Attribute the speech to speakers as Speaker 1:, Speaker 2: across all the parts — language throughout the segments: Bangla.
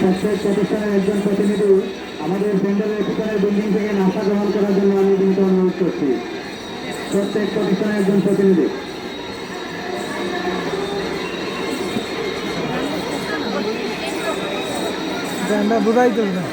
Speaker 1: প্রত্যেক প্রতিষ্ঠানের একজন প্রতিনিধি আমাদের প্যান্ডেলের পিছনের বিল্ডিং থেকে নাস্তা গ্রহণ করার জন্য আমি কিন্তু অনুরোধ করছি। প্রত্যেক প্রতিষ্ঠানের একজন প্রতিনিধি।
Speaker 2: গানটা বোঝাই তো না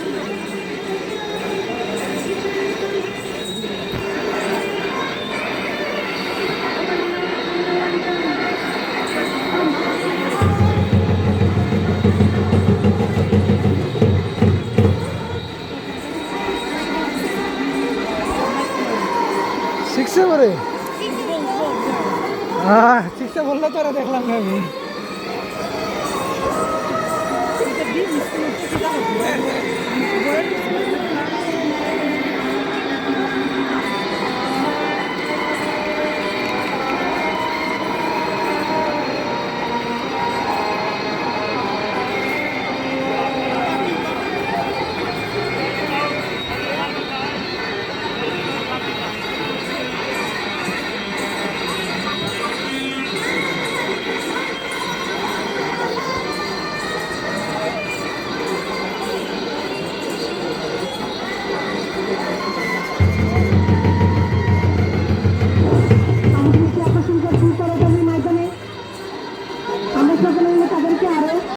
Speaker 2: শিখছে পরে হ্যাঁ শিখছে বললে তো ওরা দেখলাম না আমি।